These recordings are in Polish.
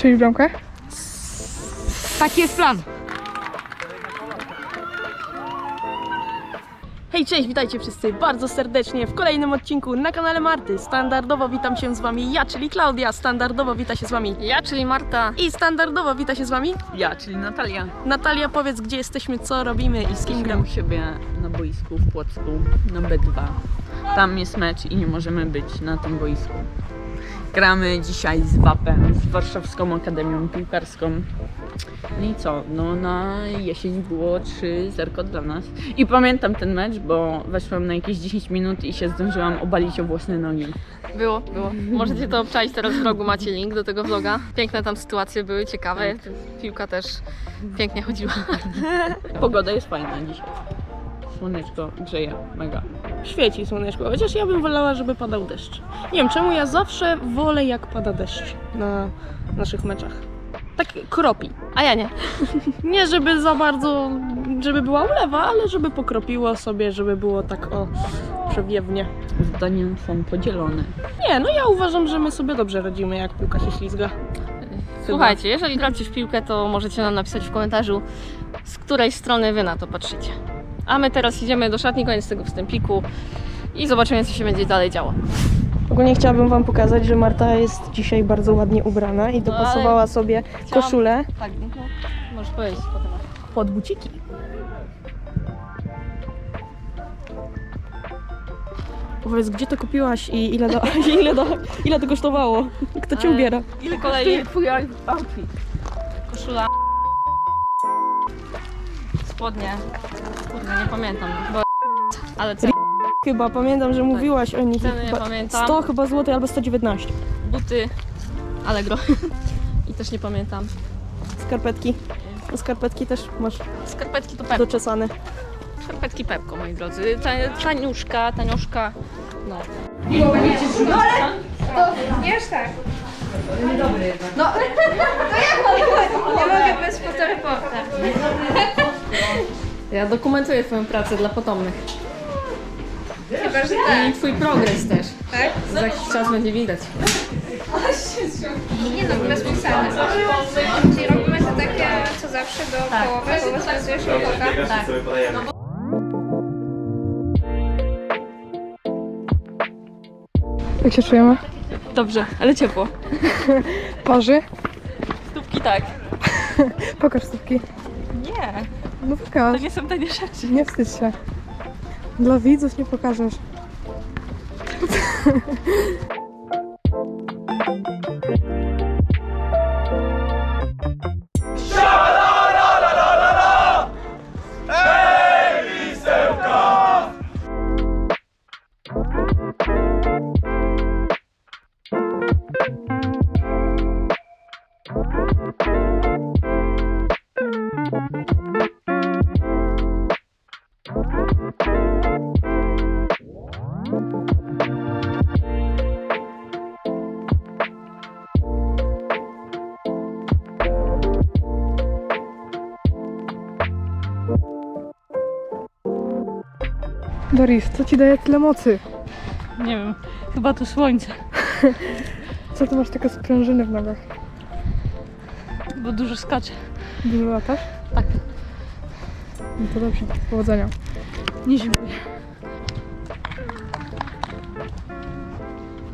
Strzelisz bramkę? Taki jest plan. Hej, cześć, witajcie wszyscy bardzo serdecznie w kolejnym odcinku na kanale Marty. Standardowo witam się z wami ja, czyli Klaudia, standardowo wita się z wami Ja, czyli Marta. i standardowo wita się z wami Ja, czyli Natalia. Natalia. Powiedz, gdzie jesteśmy, co robimy i z kim Jesteśmy gramy. u siebie na boisku w Płocku, na B2. Tam jest mecz i nie możemy być na tym boisku. Gramy dzisiaj z WAP-em, z Warszawską Akademią Piłkarską. No i co? No na jesień było 3-0 dla nas. I pamiętam ten mecz, bo weszłam na jakieś 10 minut i się zdążyłam obalić o własne nogi. Było, było. Możecie to obczaić teraz w vlogu, macie link do tego vloga. Piękne tam sytuacje były, ciekawe. Piłka też pięknie chodziła. Pogoda jest fajna dzisiaj. Słoneczko grzeje, mega. Świeci słoneczko, chociaż ja bym wolała, żeby padał deszcz. Nie wiem czemu, ja zawsze wolę jak pada deszcz na naszych meczach. Tak kropi. A ja nie. Nie żeby za bardzo, żeby była ulewa, ale żeby pokropiło sobie, żeby było tak o przewiewnie. Zdania są podzielone. Nie, no ja uważam, że my sobie dobrze radzimy, jak piłka się ślizga. Słuchajcie, jeżeli gracie w piłkę, to możecie nam napisać w komentarzu, z której strony wy na to patrzycie. A my teraz idziemy do szatni, koniec tego wstępiku i zobaczymy, co się będzie dalej działo. Ogólnie chciałabym Wam pokazać, że Marta jest dzisiaj bardzo ładnie ubrana i dopasowała sobie chciałam- koszulę Tak, no to możesz powiedzieć potem. pod buciki. Powiedz, gdzie to kupiłaś i ile, do, ile, do, ile to kosztowało? Kto Cię ubiera? Ile kolei? twój outfit? Koszula. Spodnie. Kurde, nie pamiętam. Bo... Ale ceny, Chyba, pamiętam, że mówiłaś o nich. ceny nie chyba pamiętam. 100 chyba złotych albo 119. Buty. Allegro. I też nie pamiętam. Skarpetki. No, Skarpetki też masz Skarpetki to Pepko. doczesane. Skarpetki Pepko, moi drodzy. Ta, taniuszka, tanioszka. No. Wiesz tak. No, to jak mogę, nie mogę bez fotoreporta. Ja dokumentuję twoją pracę dla potomnych. Chyba, że I tak. twój progres też. Tak? Za jakiś czas będzie widać. Nie no, bez pisania. Czyli robimy to takie, co zawsze do połowy, połowy i Tak. sobie podajemy. Jak się czujemy? Dobrze, ale ciepło. Parzy? Stópki tak. Pokaż stópki. Nie, No pokaż. nie są tanie rzeczy. Nie wstydź się. Dla widzów nie pokażesz. Doris, co ci daje tyle mocy? Nie wiem, chyba to słońce, Co ty masz takie sprężyny w nogach? bo dużo skacze. Dużo latasz? Tak. No to dobrze, powodzenia. Nie dziękuję.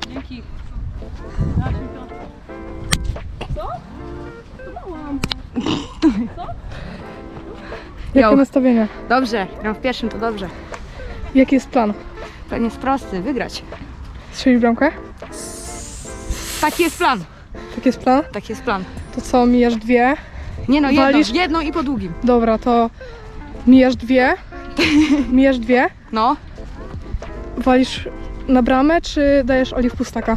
Dzięki. Jakie Jo. nastawienie? Dobrze, gram w pierwszym, to dobrze. Jaki jest plan? Plan jest prosty, wygrać. Strzelisz bramkę? Taki jest plan. Taki jest plan? Taki jest plan. To co, mijasz dwie? Nie no, jedno, Walisz? jedno i po długim. Dobra, to mijasz dwie? Mijasz dwie? No, Walisz na bramę, czy dajesz oliw pustaka?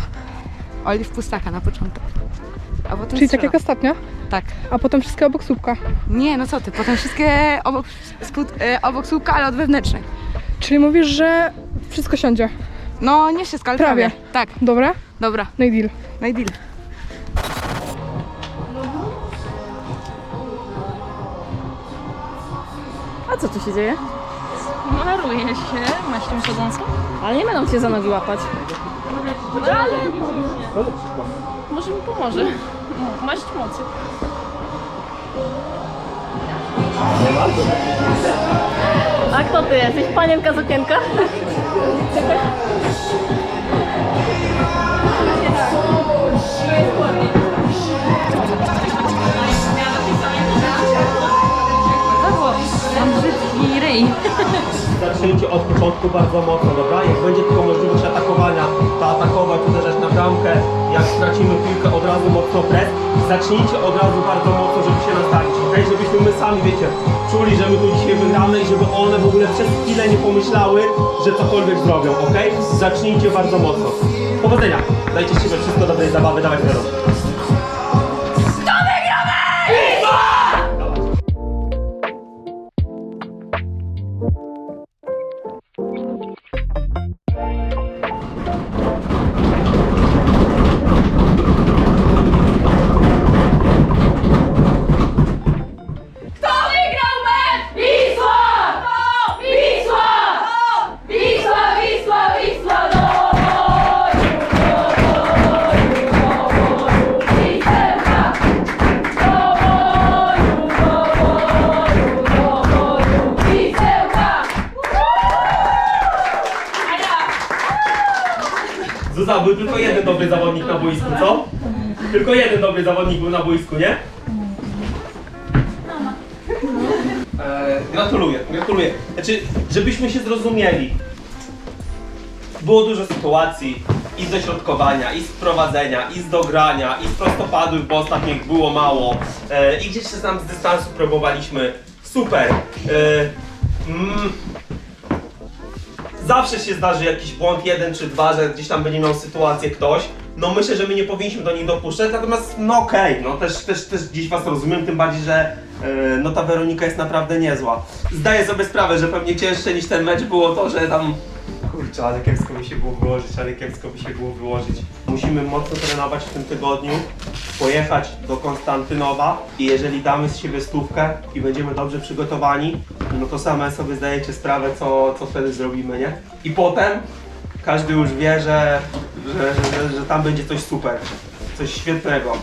oliw pustaka na początek. A potem Czyli tak strzela. jak ostatnio? Tak. A potem wszystkie obok słupka. Nie, no co ty, potem wszystkie obok, spód, e, obok słupka, ale od wewnętrznej. Czyli mówisz, że wszystko siądzie. No, nie wszystko, ale Prawie. prawie. Tak, Dobra? dobra, No i deal. no i deal. A co tu się dzieje? Maruje się maścią chodzącą. Ale nie będą cię za nogi łapać. No ale... może mi pomoże. Maść mocy. A kto ty jesteś? Panienka z okienka? Zacznijcie od początku bardzo mocno, dobra? Jak będzie tylko możliwość atakowania, to atakować, uderzać na bramkę. Jak stracimy piłkę, od razu mocno pres. Zacznijcie od razu bardzo mocno, żeby się nastawić, ok? Żebyśmy my sami, wiecie, czuli, że my tu dzisiaj wygramy i żeby one w ogóle przez chwilę nie pomyślały, że cokolwiek zrobią, ok? Zacznijcie bardzo mocno. Powodzenia! Dajcie z siebie wszystko dobrej zabawy, dawaj zero. Był tylko jeden dobry zawodnik na boisku, co? Tylko jeden dobry zawodnik był na boisku, nie? E, gratuluję, gratuluję. Znaczy, żebyśmy się zrozumieli. Było dużo sytuacji i z dośrodkowania, i z prowadzenia, i z dogrania, i z prostopadłych, bo ostatnich było mało. E, I gdzieś się tam z dystansu próbowaliśmy. Super. E, mm, zawsze się zdarzy jakiś błąd, jeden czy dwa, że gdzieś tam będzie miał sytuację ktoś. No myślę, że my nie powinniśmy do nich dopuszczać, natomiast no okej, no też, też, też gdzieś was rozumiem, tym bardziej, że yy, no ta Weronika jest naprawdę niezła. Zdaję sobie sprawę, że pewnie cięższe niż ten mecz było to, że tam Kurczę, ale kiepsko mi się było wyłożyć, ale kiepsko mi się było wyłożyć. Musimy mocno trenować w tym tygodniu, pojechać do Konstantynowa i jeżeli damy z siebie stówkę i będziemy dobrze przygotowani, no to same sobie zdajecie sprawę, co, co wtedy zrobimy, nie? I potem każdy już wie, że, że, że, że, tam będzie coś super, coś świetnego.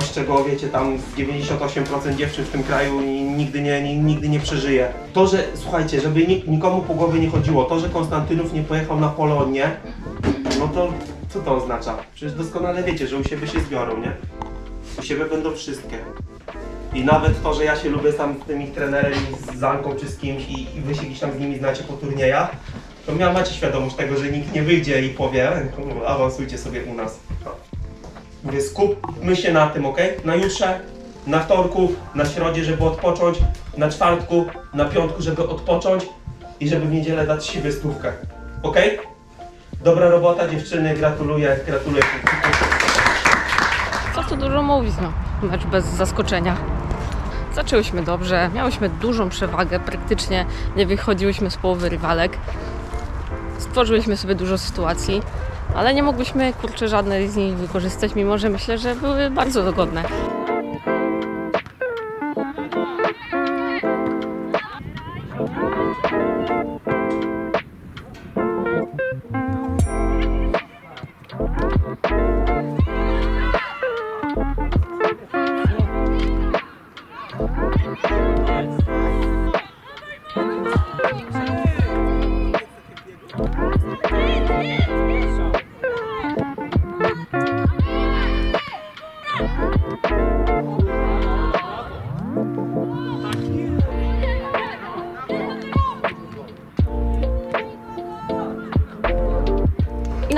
Coś, czego wiecie, tam z 98% dziewczyn w tym kraju ni- nigdy nie, ni- nigdy nie przeżyje. To, że, słuchajcie, żeby ni- nikomu po głowie nie chodziło, to, że Konstantynów nie pojechał na Polonię, no to co to oznacza? Przecież doskonale wiecie, że u siebie się zbiorą, nie? U siebie będą wszystkie. I nawet to, że ja się lubię tam z tym ich trenerem, i z Zanką czy z kimś i, i wy się gdzieś tam z nimi znacie po turniejach, to miał macie świadomość tego, że nikt nie wyjdzie i powie, "E, awansujcie sobie u nas. Skupmy się na tym, ok? Na jutrze, na wtorku, na środzie, żeby odpocząć, na czwartku, na piątku, żeby odpocząć i żeby w niedzielę dać siebie stówkę. Ok? Dobra robota dziewczyny, gratuluję, gratuluję. Co tu dużo mówić, no. Mecz bez zaskoczenia. Zaczęłyśmy dobrze, miałyśmy dużą przewagę, praktycznie nie wychodziłyśmy z połowy rywalek. Stworzyłyśmy sobie dużo sytuacji, ale nie mogłyśmy, kurczę, żadnej z nich wykorzystać, mimo że myślę, że były bardzo dogodne.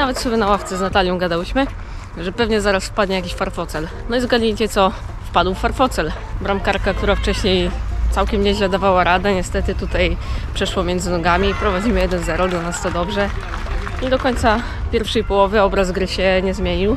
Nawet sobie na ławce z Natalią gadałyśmy, że pewnie zaraz wpadnie jakiś farfocel. No i zgadnijcie co, wpadł farfocel. Bramkarka, która wcześniej całkiem nieźle dawała radę, niestety tutaj przeszło między nogami. Prowadzimy 1-0, dla nas to dobrze. I do końca pierwszej połowy obraz gry się nie zmienił.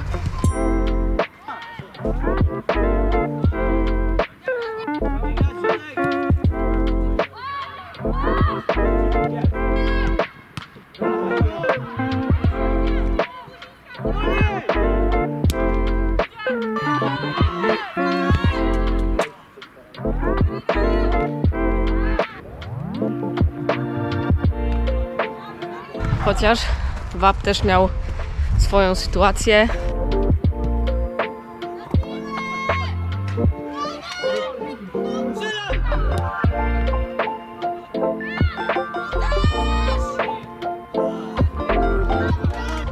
chociaż WAP też miał swoją sytuację.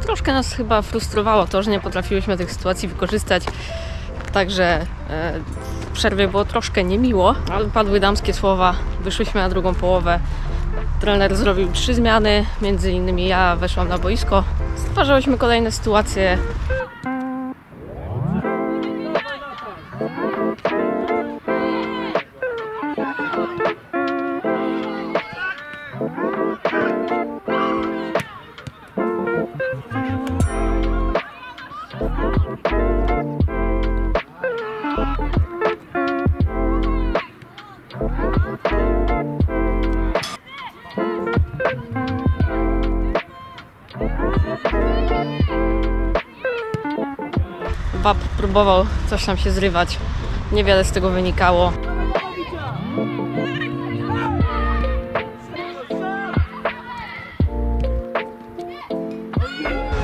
Troszkę nas chyba frustrowało to, że nie potrafiłyśmy tych sytuacji wykorzystać. Także e, w przerwie było troszkę niemiło, ale padły damskie słowa, wyszłyśmy na drugą połowę. Trener zrobił trzy zmiany, między innymi ja weszłam na boisko. Stwarzałyśmy kolejne sytuacje. Bab próbował coś tam się zrywać. Niewiele z tego wynikało.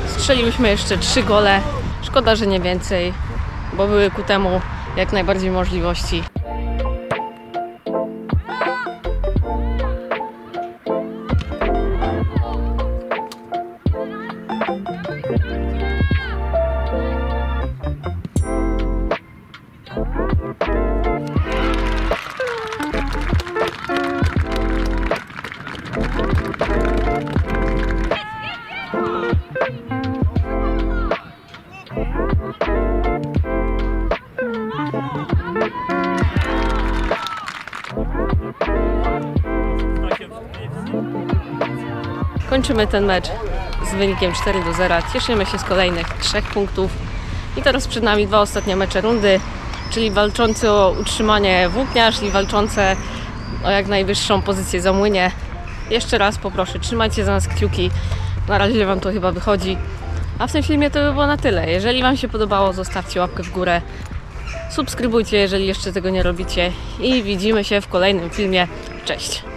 Strzeliłyśmy jeszcze trzy gole. Szkoda, że nie więcej, bo były ku temu jak najbardziej możliwości. Kończymy ten mecz z wynikiem 4 do 0. Cieszymy się z kolejnych trzech punktów. I teraz przed nami dwa ostatnie mecze rundy, czyli walczące o utrzymanie włókniarz i walczące o jak najwyższą pozycję za młynie. Jeszcze raz poproszę, trzymajcie za nas kciuki. Na razie Wam to chyba wychodzi. A w tym filmie to by było na tyle. Jeżeli Wam się podobało, zostawcie łapkę w górę. Subskrybujcie, jeżeli jeszcze tego nie robicie. I widzimy się w kolejnym filmie. Cześć!